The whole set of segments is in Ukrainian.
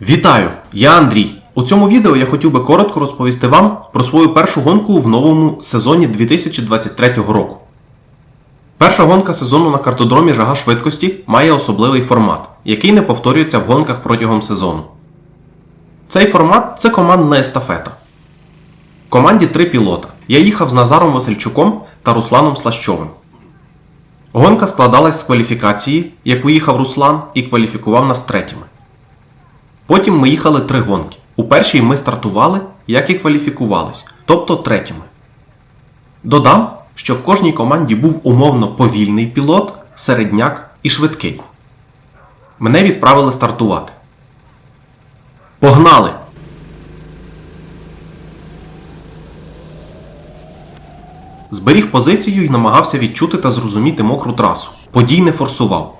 Вітаю! Я Андрій. У цьому відео я хотів би коротко розповісти вам про свою першу гонку в новому сезоні 2023 року. Перша гонка сезону на картодромі Жага швидкості має особливий формат, який не повторюється в гонках протягом сезону. Цей формат це командна естафета. Команді три пілота. Я їхав з Назаром Васильчуком та Русланом Слащовим. Гонка складалась з кваліфікації, яку їхав Руслан і кваліфікував нас третіми. Потім ми їхали три гонки. У першій ми стартували, як і кваліфікувались, тобто третіми. Додам, що в кожній команді був умовно повільний пілот, середняк і швидкий. Мене відправили стартувати. Погнали! Зберіг позицію і намагався відчути та зрозуміти мокру трасу. Подій не форсував.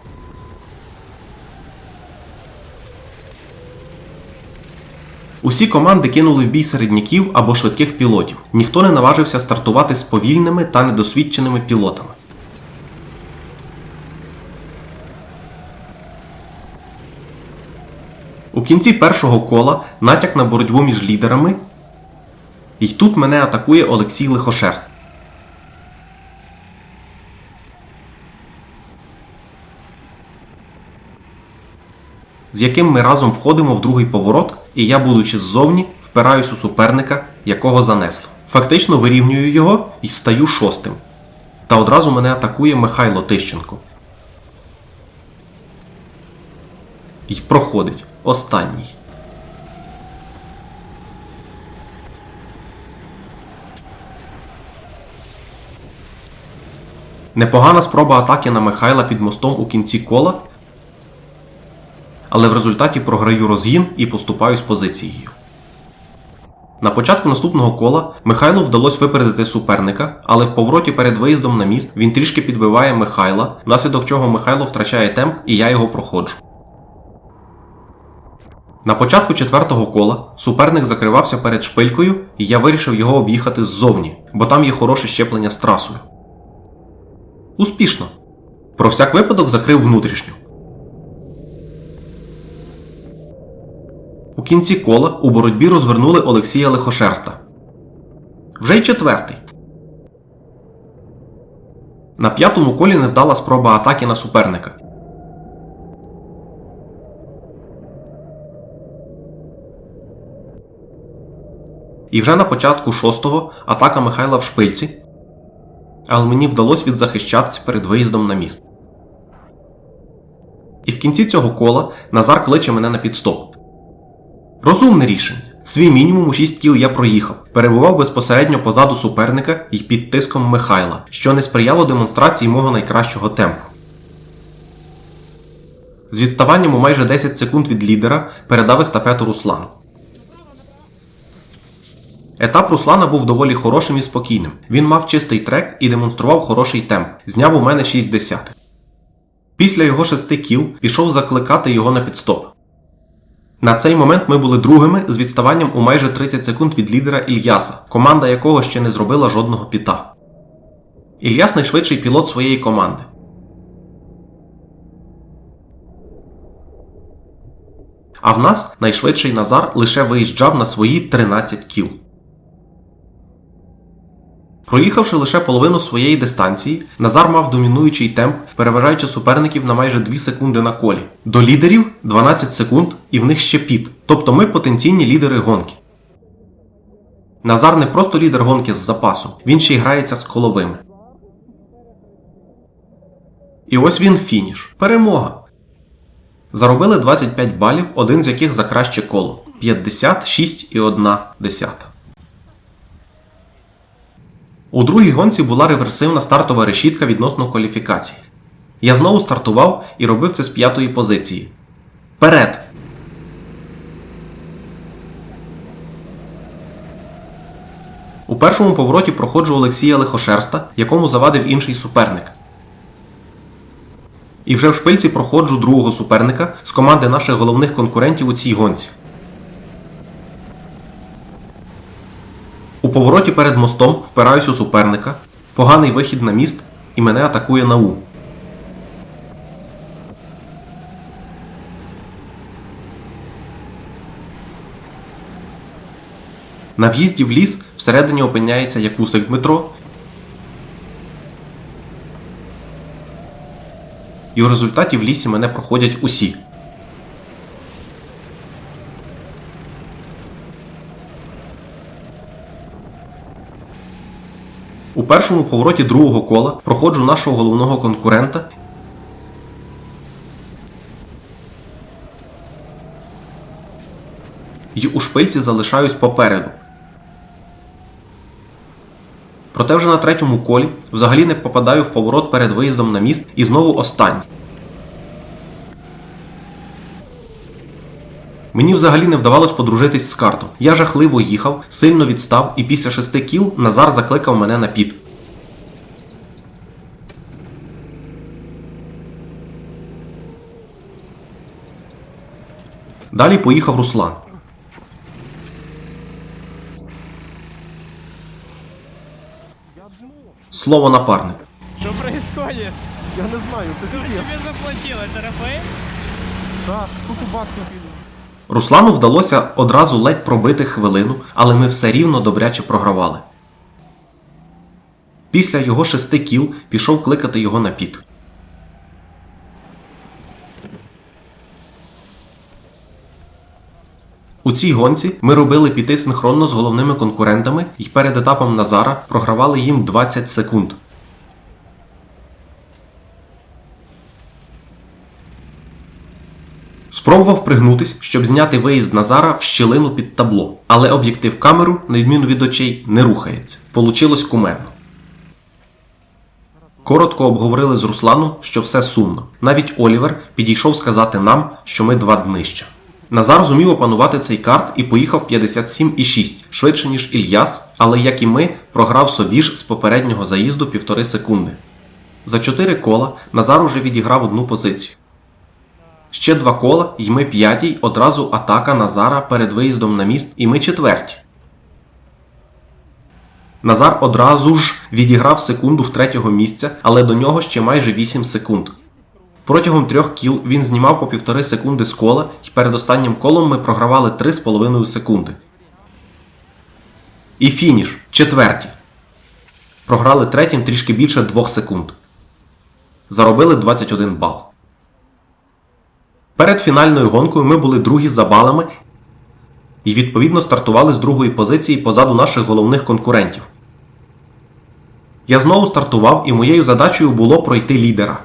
Усі команди кинули в бій середняків або швидких пілотів. Ніхто не наважився стартувати з повільними та недосвідченими пілотами. У кінці першого кола натяк на боротьбу між лідерами. І тут мене атакує Олексій Лихошерст. З яким ми разом входимо в другий поворот, і я, будучи ззовні, впираюсь у суперника, якого занесло. Фактично вирівнюю його і стаю шостим. Та одразу мене атакує Михайло Тищенко. І проходить останній. Непогана спроба атаки на Михайла під мостом у кінці кола, але в результаті програю розгін і поступаю з позицією. На початку наступного кола Михайлу вдалося випередити суперника, але в повороті перед виїздом на міст він трішки підбиває Михайла, внаслідок чого Михайло втрачає темп і я його проходжу. На початку четвертого кола суперник закривався перед шпилькою, і я вирішив його об'їхати ззовні, бо там є хороше щеплення з трасою. Успішно. Про всяк випадок закрив внутрішню. У кінці кола у боротьбі розвернули Олексія Лихошерста. Вже й четвертий. На п'ятому колі невдала спроба атаки на суперника. І вже на початку шостого атака Михайла в шпильці. Але мені вдалося відзахищатись перед виїздом на міст. І в кінці цього кола Назар кличе мене на підстоп. Розумне рішення. Свій мінімум у 6 кіл я проїхав, перебував безпосередньо позаду суперника і під тиском Михайла, що не сприяло демонстрації мого найкращого темпу. З відставанням у майже 10 секунд від лідера передав естафету Руслану. Етап Руслана був доволі хорошим і спокійним. Він мав чистий трек і демонстрував хороший темп, зняв у мене 6 десятих. Після його 6 кіл пішов закликати його на підстоп. На цей момент ми були другими з відставанням у майже 30 секунд від лідера Ільяса, команда якого ще не зробила жодного піта. Ільяс найшвидший пілот своєї команди. А в нас найшвидший Назар лише виїжджав на свої 13 кіл. Проїхавши лише половину своєї дистанції, Назар мав домінуючий темп, переважаючи суперників на майже 2 секунди на колі. До лідерів 12 секунд і в них ще піт. Тобто ми потенційні лідери гонки. Назар не просто лідер гонки з запасом, він ще й грається з коловими. І ось він фініш. Перемога. Заробили 25 балів, один з яких за краще коло 56,1 десята. У другій гонці була реверсивна стартова решітка відносно кваліфікації. Я знову стартував і робив це з п'ятої позиції. Вперед! У першому повороті проходжу Олексія Лихошерста, якому завадив інший суперник. І вже в шпильці проходжу другого суперника з команди наших головних конкурентів у цій гонці. У повороті перед мостом впираюсь у суперника, поганий вихід на міст і мене атакує Нау. На в'їзді в ліс всередині опиняється якусик метро, І в результаті в лісі мене проходять усі. Першому повороті другого кола проходжу нашого головного конкурента. І у шпильці залишаюсь попереду. Проте вже на третьому колі взагалі не попадаю в поворот перед виїздом на міст і знову останній. Мені взагалі не вдавалось подружитись з картом. Я жахливо їхав, сильно відстав, і після шести кіл Назар закликав мене на піт. Далі поїхав Руслан. Слово напарник. Что происходит? Я не знаю, це Кто тобі. тебе заплатил? Это Рафаэль? Так, скільки баксів піде? Руслану вдалося одразу ледь пробити хвилину, але ми все рівно добряче програвали. Після його шести кіл пішов кликати його на піт. У цій гонці ми робили піти синхронно з головними конкурентами і перед етапом Назара програвали їм 20 секунд. Спробував пригнутись, щоб зняти виїзд Назара в щілину під табло, але об'єктив камеру, на відміну від очей, не рухається. Получилось кумедно. Коротко обговорили з Русланом, що все сумно. Навіть Олівер підійшов сказати нам, що ми два днища. Назар зумів опанувати цей карт і поїхав 57,6 швидше, ніж Ільяс, але як і ми, програв собі ж з попереднього заїзду півтори секунди. За чотири кола Назар уже відіграв одну позицію. Ще два кола, і ми п'ятій, одразу атака Назара перед виїздом на міст, і ми четверті. Назар одразу ж відіграв секунду в третього місця, але до нього ще майже 8 секунд. Протягом трьох кіл він знімав по півтори секунди з кола, і перед останнім колом ми програвали 3,5 секунди. І фініш четверті. Програли третім трішки більше 2 секунд. Заробили 21 бал. Перед фінальною гонкою ми були другі за балами і відповідно стартували з другої позиції позаду наших головних конкурентів. Я знову стартував, і моєю задачею було пройти лідера.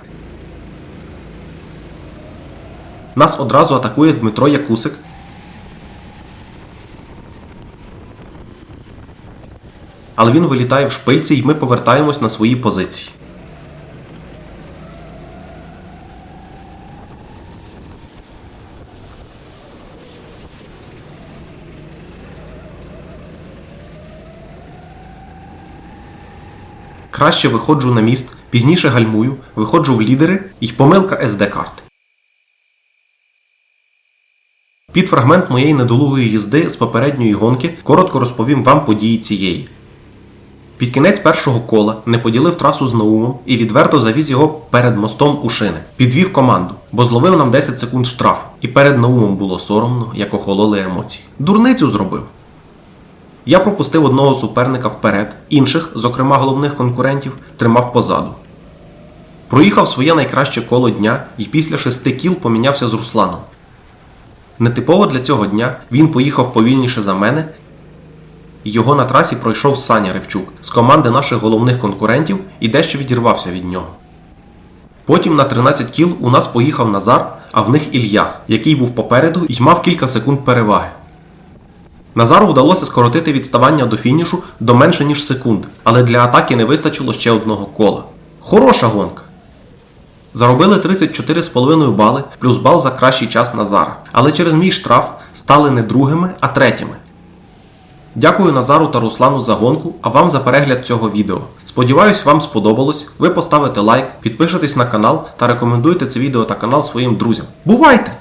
Нас одразу атакує Дмитро Якусик. Але він вилітає в шпильці, і ми повертаємось на свої позиції. Краще виходжу на міст, пізніше гальмую, виходжу в лідери і помилка SD карти. Під фрагмент моєї недолугої їзди з попередньої гонки коротко розповім вам події цієї. Під кінець першого кола не поділив трасу з Наумом і відверто завіз його перед мостом у шини. Підвів команду, бо зловив нам 10 секунд штрафу, і перед Наумом було соромно, як охололи емоції. Дурницю зробив. Я пропустив одного суперника вперед, інших, зокрема головних конкурентів, тримав позаду. Проїхав своє найкраще коло дня і після шести кіл помінявся з Русланом. Нетипово для цього дня він поїхав повільніше за мене, і його на трасі пройшов Саня Ревчук з команди наших головних конкурентів і дещо відірвався від нього. Потім на 13 кіл у нас поїхав Назар, а в них Ільяс, який був попереду і мав кілька секунд переваги. Назару вдалося скоротити відставання до фінішу до менше ніж секунд, але для атаки не вистачило ще одного кола. Хороша гонка! Заробили 34,5 бали плюс бал за кращий час Назара, але через мій штраф стали не другими, а третіми. Дякую Назару та Руслану за гонку, а вам за перегляд цього відео. Сподіваюсь, вам сподобалось. Ви поставите лайк, підпишетесь на канал та рекомендуйте це відео та канал своїм друзям. Бувайте!